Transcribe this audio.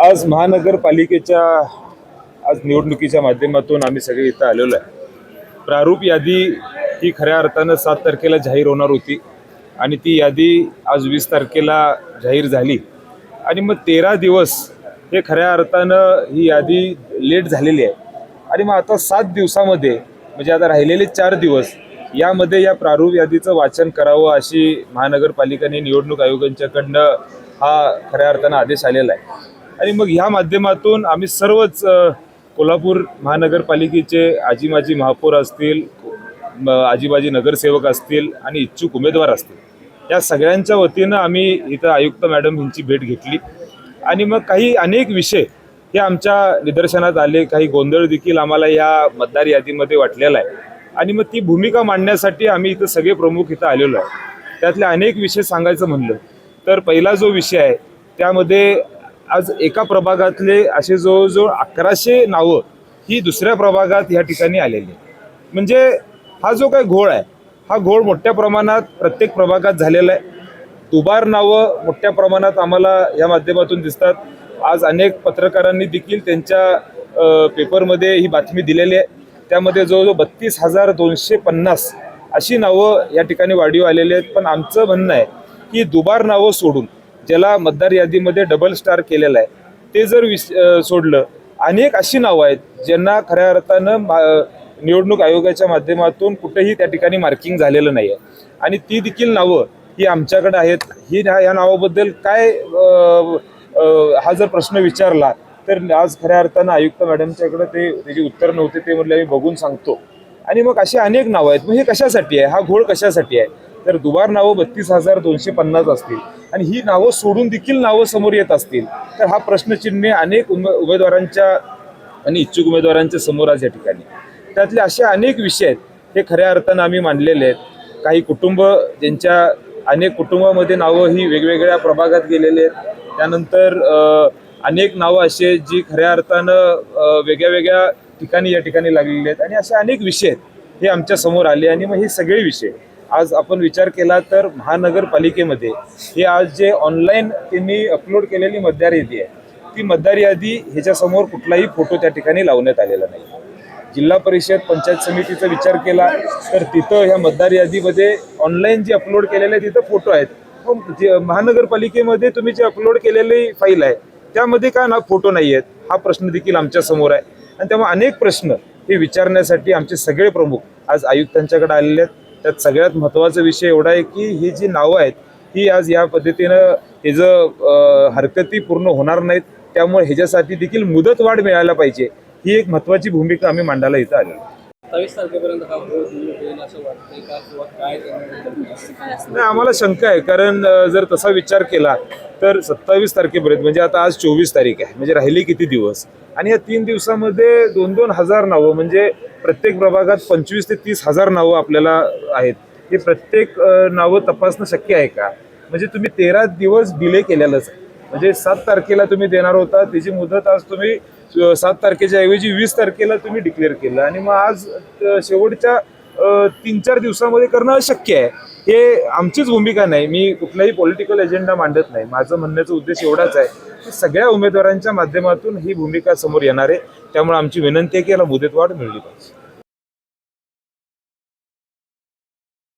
आज महानगरपालिकेच्या आज निवडणुकीच्या माध्यमातून आम्ही सगळे इथं आलेलो आहे. प्रारूप यादी ही खऱ्या अर्थानं सात तारखेला जाहीर होणार होती आणि ती यादी आज वीस तारखेला जाहीर झाली. आणि मग तेरा दिवस हे खऱ्या अर्थानं ही यादी लेट झालेली आहे. आणि मग आता सात दिवसामध्ये म्हणजे आता राहिलेले चार दिवस यामध्ये या प्रारूप यादीचं वाचन करावं अशी महानगरपालिकेने निवडणूक आयोगांच्याकडनं हा खऱ्या अर्थानं आदेश आलेला आहे. आणि मग ह्या माध्यमातून आम्ही सर्वच कोल्हापूर महानगरपालिकेचे आजी माजी महापौर असतील आजीबाजी नगरसेवक असतील आणि इच्छुक उमेदवार असतील. या सगळ्यांच्या वतीनं आम्ही इथं आयुक्त मॅडम यांची भेट घेतली. आणि मग काही अनेक विषय हे आमच्या निदर्शनात आले. काही गोंधळ देखील आम्हाला या मतदार यादीमध्ये वाटलेला आहे. आणि मग ती भूमिका मांडण्यासाठी आम्ही इथं सगळे प्रमुख इथं आलेलो आहे त्यातले अनेक विषय सांगायचं म्हणलं तर पहिला जो विषय आहे त्यामध्ये आज एका प्रभागातले असे जवळजवळ अकराशे नावं ही दुसऱ्या प्रभागात या ठिकाणी आलेली आहे. म्हणजे हा जो काही घोळ आहे हा घोळ मोठ्या प्रमाणात प्रत्येक प्रभागात झालेला आहे. दुबार नावं मोठ्या प्रमाणात आम्हाला या माध्यमातून दिसतात. आज अनेक पत्रकारांनी देखील त्यांच्या पेपरमध्ये ही बातमी दिलेली आहे. त्यामध्ये जवळजवळ बत्तीस हजार दोनशे पन्नास अशी नावं या ठिकाणी वाढीव आलेली आहेत. पण आमचं म्हणणं आहे की दुबार नावं सोडून ज्याला मतदार यादीमध्ये डबल स्टार केलेलं आहे. ते जर विस सोडलं अनेक अशी नावं आहेत ज्यांना खऱ्या अर्थानं मा- निवडणूक आयोगाच्या माध्यमातून कुठेही त्या ठिकाणी मार्किंग झालेलं नाही आहे आणि ती देखील नावं ही आमच्याकडे आहेत. ही ह्या या नावाबद्दल काय हा जर प्रश्न विचारला तर आज खऱ्या अर्थानं आयुक्त मॅडमच्याकडे ते त्याची उत्तर नव्हते ते म्हटलं मी बघून सांगतो. आणि मग अशी अनेक नावं आहेत. मग हे कशासाठी आहे? हा घोळ कशासाठी आहे? तर दुबार नावं बत्तीस हजार दोनशे पन्नास असतील. आणि ही नावं सोडून देखील नावं समोर येत असतील. तर हा प्रश्नचिन्ह अनेक उमे उमेदवारांच्या आणि इच्छुक उमेदवारांच्या समोर आज या ठिकाणी. त्यातले असे अनेक विषय आहेत. हे खऱ्या अर्थानं आम्ही मांडलेले आहेत. काही कुटुंब ज्यांच्या अनेक कुटुंबामध्ये नावं ही वेगवेगळ्या प्रभागात गेलेले आहेत. त्यानंतर अनेक नावं असे जी खऱ्या अर्थानं वेगळ्या वेगळ्या ठिकाणी या ठिकाणी लागलेले आहेत. आणि असे अनेक विषय आहेत. हे आमच्यासमोर आले आणि मग हे सगळे विषय आज आपण विचार केला तर महानगरपालिकेमध्ये हे आज जे ऑनलाईन त्यांनी अपलोड केलेली मतदार यादी आहे ती मतदार यादी ह्याच्यासमोर कुठलाही फोटो त्या ठिकाणी लावण्यात आलेला नाही. जिल्हा परिषद पंचायत समितीचा विचार केला तर तिथं ह्या मतदार यादीमध्ये ऑनलाईन जे अपलोड केलेले आहे तिथं फोटो आहेत. जे महानगरपालिकेमध्ये तुम्ही जे अपलोड केलेली फाईल आहे त्यामध्ये का ना फोटो नाही आहेत? हा प्रश्न देखील आमच्यासमोर आहे. आणि त्यामुळे अनेक प्रश्न हे विचारण्यासाठी आमचे सगळे प्रमुख आज आयुक्तांच्याकडे आलेले आहेत. त्यात सगळ्यात महत्त्वाचा विषय एवढा आहे की ही जी नावं आहेत ही आज या पद्धतीनं ह्याचं हरकती पूर्ण होणार नाहीत त्यामुळे ह्याच्यासाठी देखील मुदतवाढ मिळायला पाहिजे. ही एक महत्त्वाची भूमिका आम्ही मांडायला इथं त्याबद्दल नाही आम्हाला शंका आहे कारण जर तसा विचार केला तर सत्तावीस तारखेपर्यंत म्हणजे आता आज चोवीस तारीख आहे म्हणजे राहिली किती दिवस? आणि या तीन दिवसामध्ये दोन दोन हजार नावं म्हणजे प्रत्येक प्रभागात पंचवीस ते तीस हजार नावं आपल्याला आहेत. हे प्रत्येक नावं तपासणं शक्य आहे का? म्हणजे तुम्ही तेरा दिवस डिले केलेलंच आहे. म्हणजे सात तारखेला तुम्ही देणार होता त्याची मुदत आज तुम्ही सात तारखेच्या ऐवजी वीस तारखेला तुम्ही डिक्लेअर केलं. आणि मग आज शेवटच्या तीन चार दिवसामध्ये करणं अशक्य आहे. हे आमचीच भूमिका नाही. मी कुठलाही पॉलिटिकल एजेंडा मांडत नाही. माझं म्हणण्याचा उद्देश एवढाच आहे की सगळ्या उमेदवारांच्या माध्यमातून ही भूमिका समोर येणार आहे. त्यामुळे आमची विनंती आहे की याला मुदतवाढ मिळली पाहिजे.